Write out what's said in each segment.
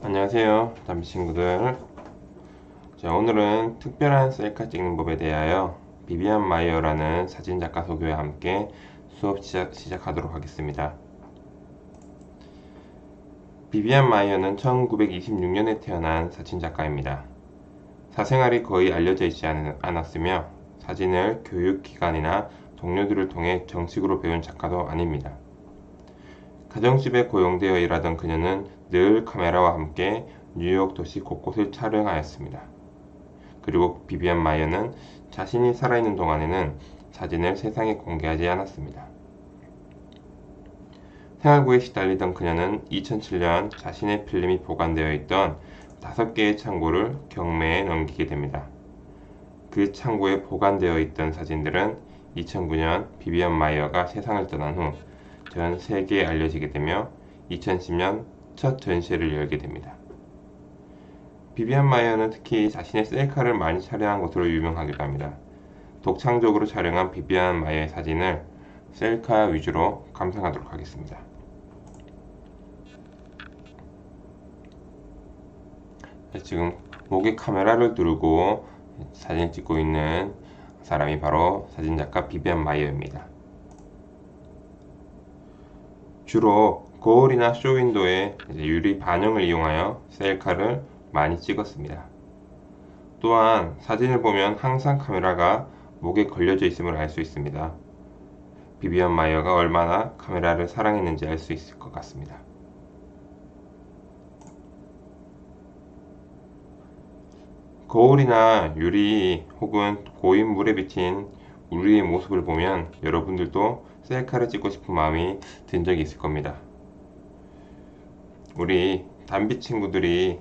안녕하세요 담비 친구들. 자 오늘은 특별한 셀카 찍는 법에 대하여 비비안 마이어라는 사진작가 소개와 함께 수업 시작, 시작하도록 하겠습니다. 비비안 마이어는 1926년에 태어난 사진작가입니다. 사생활이 거의 알려져 있지 않, 않았으며 사진을 교육기관이나 동료들을 통해 정식으로 배운 작가도 아닙니다. 가정집에 고용되어 일하던 그녀는 늘 카메라와 함께 뉴욕 도시 곳곳을 촬영하였습니다. 그리고 비비안 마이어는 자신이 살아있는 동안에는 사진을 세상에 공개하지 않았습니다. 생활고에 시달리던 그녀는 2007년 자신의 필름이 보관되어 있던 다섯 개의 창고를 경매에 넘기게 됩니다. 그 창고에 보관되어 있던 사진들은 2009년 비비안 마이어가 세상을 떠난 후 전 세계에 알려지게 되며 2010년 첫 전시회를 열게 됩니다. 비비안 마이어는 특히 자신의 셀카를 많이 촬영한 것으로 유명하기도 합니다. 독창적으로 촬영한 비비안 마이어의 사진을 셀카 위주로 감상하도록 하겠습니다. 네, 지금 목에 카메라를 두르고 사진 찍고 있는 사람이 바로 사진작가 비비안 마이어입니다. 주로 거울이나 쇼윈도에 유리 반영을 이용하여 셀카를 많이 찍었습니다. 또한 사진을 보면 항상 카메라가 목에 걸려져 있음을 알 수 있습니다. 비비안 마이어가 얼마나 카메라를 사랑했는지 알 수 있을 것 같습니다. 거울이나 유리 혹은 고인 물에 비친 우리의 모습을 보면 여러분들도 셀카를 찍고 싶은 마음이 든 적이 있을 겁니다. 우리 담비 친구들이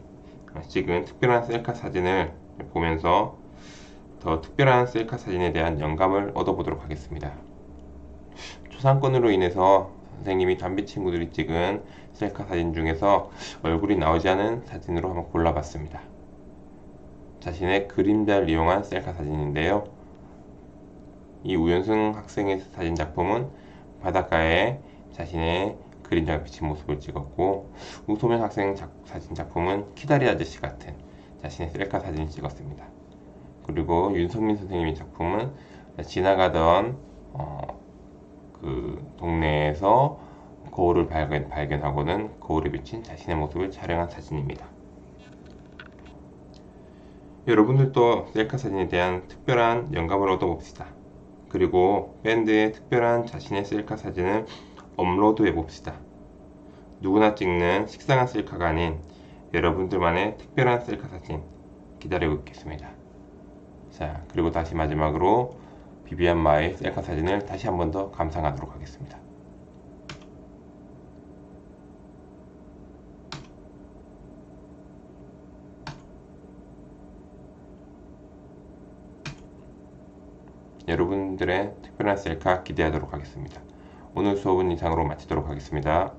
찍은 특별한 셀카 사진을 보면서 더 특별한 셀카 사진에 대한 영감을 얻어보도록 하겠습니다. 초상권으로 인해서 선생님이 담비 친구들이 찍은 셀카 사진 중에서 얼굴이 나오지 않은 사진으로 한번 골라봤습니다. 자신의 그림자를 이용한 셀카 사진인데요. 이 우연승 학생의 사진 작품은 바닷가에 자신의 그림자가 비친 모습을 찍었고 우소면 학생 작, 사진 작품은 키다리 아저씨 같은 자신의 셀카 사진을 찍었습니다. 그리고 윤성민 선생님의 작품은 지나가던 어, 그 동네에서 거울을 발견, 발견하고는 거울에 비친 자신의 모습을 촬영한 사진입니다. 여러분들도 셀카 사진에 대한 특별한 영감을 얻어봅시다. 그리고 밴드의 특별한 자신의 셀카 사진을 업로드 해 봅시다. 누구나 찍는 식상한 셀카가 아닌 여러분들만의 특별한 셀카 사진 기다리고 있겠습니다. 자, 그리고 다시 마지막으로 비비안 마의 셀카 사진을 다시 한 번 더 감상하도록 하겠습니다. 여러분들의 특별한 셀카 기대하도록 하겠습니다. 오늘 수업은 이상으로 마치도록 하겠습니다.